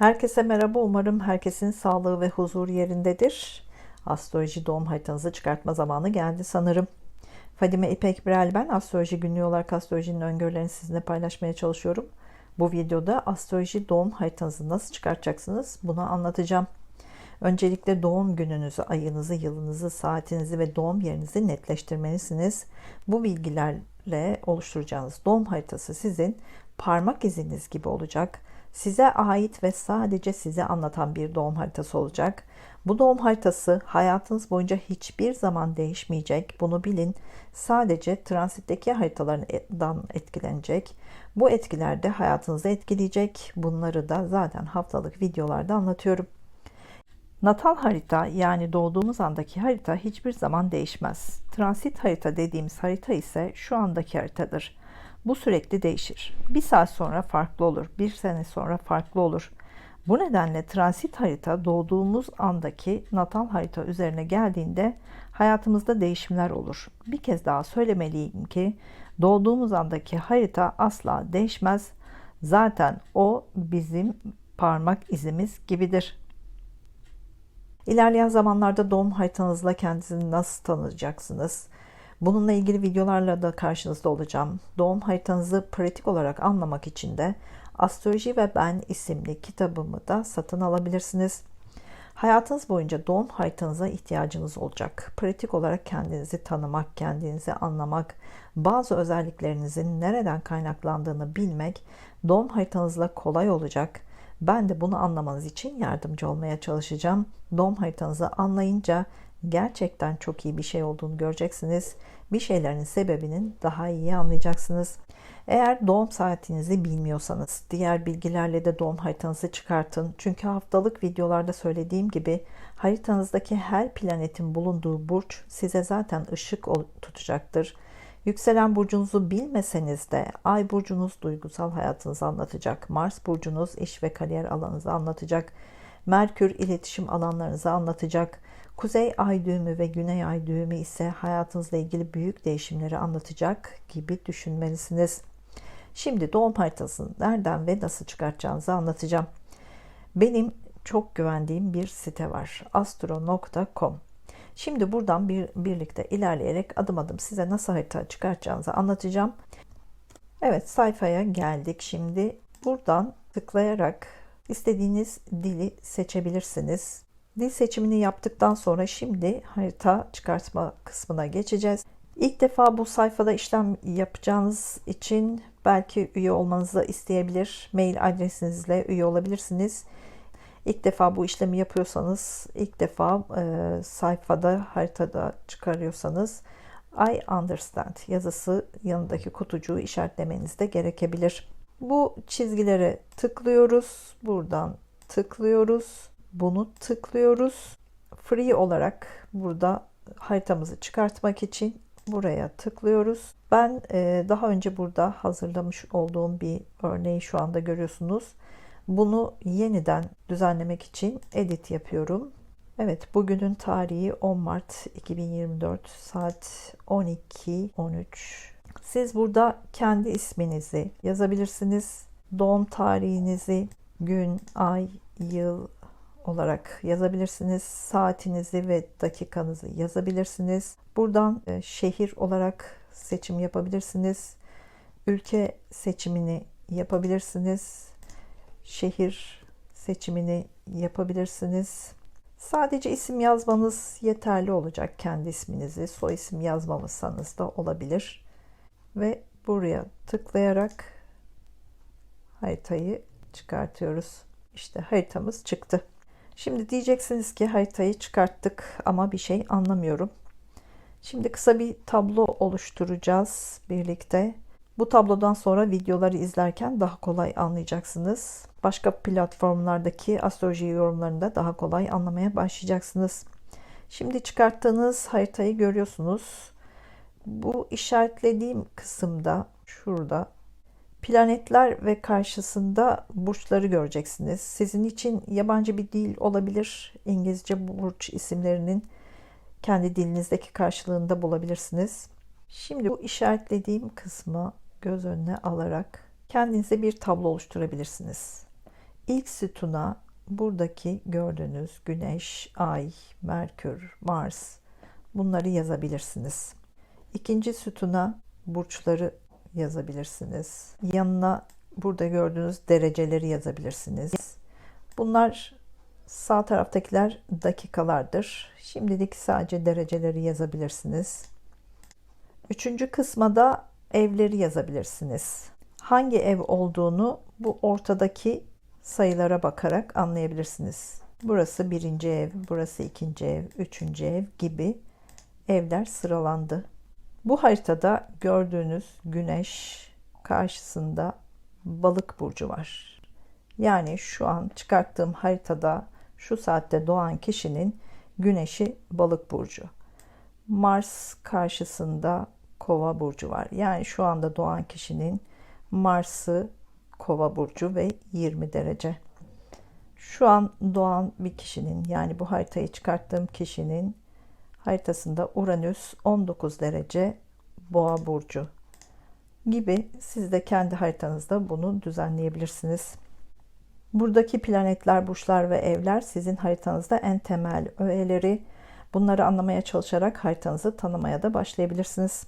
Herkese merhaba. Umarım herkesin sağlığı ve huzur yerindedir. Astroloji doğum haritanızı çıkartma zamanı geldi sanırım. Fadime İpek Birel ben. Astroloji günlüğü olarak astrolojinin öngörülerini sizinle paylaşmaya çalışıyorum. Bu videoda astroloji doğum haritanızı nasıl çıkartacaksınız bunu anlatacağım. Öncelikle doğum gününüzü, ayınızı, yılınızı, saatinizi ve doğum yerinizi netleştirmelisiniz. Bu bilgilerle oluşturacağınız doğum haritası sizin parmak iziniz gibi olacak size ait ve sadece size anlatan bir doğum haritası olacak. Bu doğum haritası hayatınız boyunca hiçbir zaman değişmeyecek. Bunu bilin. Sadece transitteki haritalardan etkilenecek. Bu etkiler de hayatınızı etkileyecek. Bunları da zaten haftalık videolarda anlatıyorum. Natal harita yani doğduğumuz andaki harita hiçbir zaman değişmez. Transit harita dediğimiz harita ise şu andaki haritadır. Bu sürekli değişir. Bir saat sonra farklı olur, bir sene sonra farklı olur. Bu nedenle transit harita doğduğumuz andaki natal harita üzerine geldiğinde hayatımızda değişimler olur. Bir kez daha söylemeliyim ki doğduğumuz andaki harita asla değişmez. Zaten o bizim parmak izimiz gibidir. İlerleyen zamanlarda doğum haritanızla kendinizi nasıl tanıyacaksınız? Bununla ilgili videolarla da karşınızda olacağım. Doğum haritanızı pratik olarak anlamak için de Astroloji ve Ben isimli kitabımı da satın alabilirsiniz. Hayatınız boyunca doğum haritanıza ihtiyacınız olacak. Pratik olarak kendinizi tanımak, kendinizi anlamak, bazı özelliklerinizin nereden kaynaklandığını bilmek doğum haritanızla kolay olacak. Ben de bunu anlamanız için yardımcı olmaya çalışacağım. Doğum haritanızı anlayınca gerçekten çok iyi bir şey olduğunu göreceksiniz. Bir şeylerin sebebinin daha iyi anlayacaksınız. Eğer doğum saatinizi bilmiyorsanız diğer bilgilerle de doğum haritanızı çıkartın. Çünkü haftalık videolarda söylediğim gibi haritanızdaki her planetin bulunduğu burç size zaten ışık tutacaktır. Yükselen burcunuzu bilmeseniz de ay burcunuz duygusal hayatınızı anlatacak. Mars burcunuz iş ve kariyer alanınızı anlatacak. Merkür iletişim alanlarınızı anlatacak. Kuzey ay düğümü ve güney ay düğümü ise hayatınızla ilgili büyük değişimleri anlatacak gibi düşünmelisiniz. Şimdi doğum haritasını nereden ve nasıl çıkartacağınızı anlatacağım. Benim çok güvendiğim bir site var. astro.com Şimdi buradan bir, birlikte ilerleyerek adım adım size nasıl harita çıkartacağınızı anlatacağım. Evet sayfaya geldik. Şimdi buradan tıklayarak istediğiniz dili seçebilirsiniz. Dil seçimini yaptıktan sonra şimdi harita çıkartma kısmına geçeceğiz. İlk defa bu sayfada işlem yapacağınız için belki üye olmanızı isteyebilir. Mail adresinizle üye olabilirsiniz. İlk defa bu işlemi yapıyorsanız, ilk defa e, sayfada haritada çıkarıyorsanız I understand yazısı yanındaki kutucuğu işaretlemeniz de gerekebilir. Bu çizgilere tıklıyoruz. Buradan tıklıyoruz. Bunu tıklıyoruz. Free olarak burada haritamızı çıkartmak için buraya tıklıyoruz. Ben e, daha önce burada hazırlamış olduğum bir örneği şu anda görüyorsunuz. Bunu yeniden düzenlemek için edit yapıyorum. Evet bugünün tarihi 10 Mart 2024 saat 12.13. Siz burada kendi isminizi yazabilirsiniz. Doğum tarihinizi, gün, ay, yıl, olarak yazabilirsiniz. Saatinizi ve dakikanızı yazabilirsiniz. Buradan e, şehir olarak seçim yapabilirsiniz. Ülke seçimini yapabilirsiniz. Şehir seçimini yapabilirsiniz. Sadece isim yazmanız yeterli olacak. Kendi isminizi, soy isim yazmamışsanız da olabilir. Ve buraya tıklayarak haritayı çıkartıyoruz. İşte haritamız çıktı. Şimdi diyeceksiniz ki haritayı çıkarttık ama bir şey anlamıyorum. Şimdi kısa bir tablo oluşturacağız birlikte. Bu tablodan sonra videoları izlerken daha kolay anlayacaksınız. Başka platformlardaki astroloji yorumlarında daha kolay anlamaya başlayacaksınız. Şimdi çıkarttığınız haritayı görüyorsunuz. Bu işaretlediğim kısımda şurada planetler ve karşısında burçları göreceksiniz. Sizin için yabancı bir dil olabilir. İngilizce burç isimlerinin kendi dilinizdeki karşılığında bulabilirsiniz. Şimdi bu işaretlediğim kısmı göz önüne alarak kendinize bir tablo oluşturabilirsiniz. İlk sütuna buradaki gördüğünüz Güneş, Ay, Merkür, Mars bunları yazabilirsiniz. İkinci sütuna burçları yazabilirsiniz. Yanına burada gördüğünüz dereceleri yazabilirsiniz. Bunlar sağ taraftakiler dakikalardır. Şimdilik sadece dereceleri yazabilirsiniz. Üçüncü kısma da evleri yazabilirsiniz. Hangi ev olduğunu bu ortadaki sayılara bakarak anlayabilirsiniz. Burası birinci ev, burası ikinci ev, üçüncü ev gibi evler sıralandı. Bu haritada gördüğünüz güneş karşısında balık burcu var. Yani şu an çıkarttığım haritada şu saatte doğan kişinin güneşi balık burcu. Mars karşısında kova burcu var. Yani şu anda doğan kişinin Mars'ı kova burcu ve 20 derece. Şu an doğan bir kişinin yani bu haritayı çıkarttığım kişinin haritasında Uranüs 19 derece boğa burcu gibi siz de kendi haritanızda bunu düzenleyebilirsiniz. Buradaki planetler, burçlar ve evler sizin haritanızda en temel öğeleri. Bunları anlamaya çalışarak haritanızı tanımaya da başlayabilirsiniz.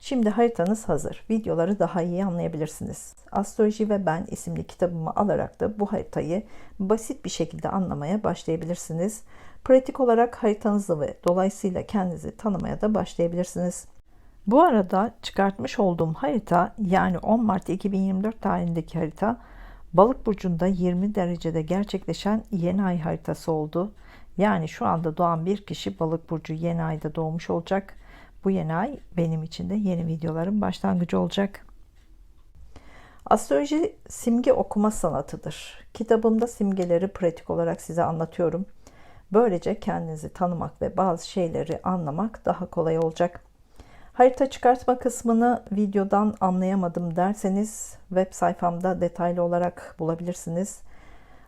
Şimdi haritanız hazır. Videoları daha iyi anlayabilirsiniz. Astroloji ve Ben isimli kitabımı alarak da bu haritayı basit bir şekilde anlamaya başlayabilirsiniz. Pratik olarak haritanızı ve dolayısıyla kendinizi tanımaya da başlayabilirsiniz. Bu arada çıkartmış olduğum harita yani 10 Mart 2024 tarihindeki harita Balık burcunda 20 derecede gerçekleşen yeni ay haritası oldu. Yani şu anda doğan bir kişi Balık burcu yeni ayda doğmuş olacak. Bu yeni ay benim için de yeni videoların başlangıcı olacak. Astroloji simge okuma sanatıdır. Kitabımda simgeleri pratik olarak size anlatıyorum. Böylece kendinizi tanımak ve bazı şeyleri anlamak daha kolay olacak. Harita çıkartma kısmını videodan anlayamadım derseniz web sayfamda detaylı olarak bulabilirsiniz.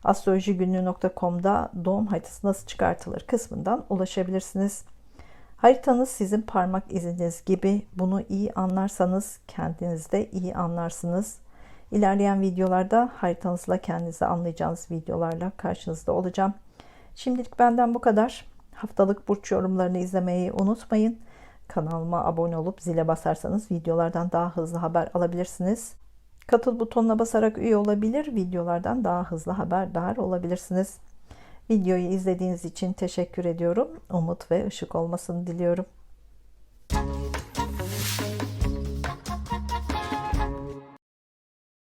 astrolojigünlüğü.com'da doğum haritası nasıl çıkartılır kısmından ulaşabilirsiniz. Haritanız sizin parmak iziniz gibi bunu iyi anlarsanız kendiniz de iyi anlarsınız. İlerleyen videolarda haritanızla kendinizi anlayacağınız videolarla karşınızda olacağım. Şimdilik benden bu kadar. Haftalık burç yorumlarını izlemeyi unutmayın. Kanalıma abone olup zile basarsanız videolardan daha hızlı haber alabilirsiniz. Katıl butonuna basarak üye olabilir, videolardan daha hızlı haberdar olabilirsiniz. Videoyu izlediğiniz için teşekkür ediyorum. Umut ve ışık olmasını diliyorum.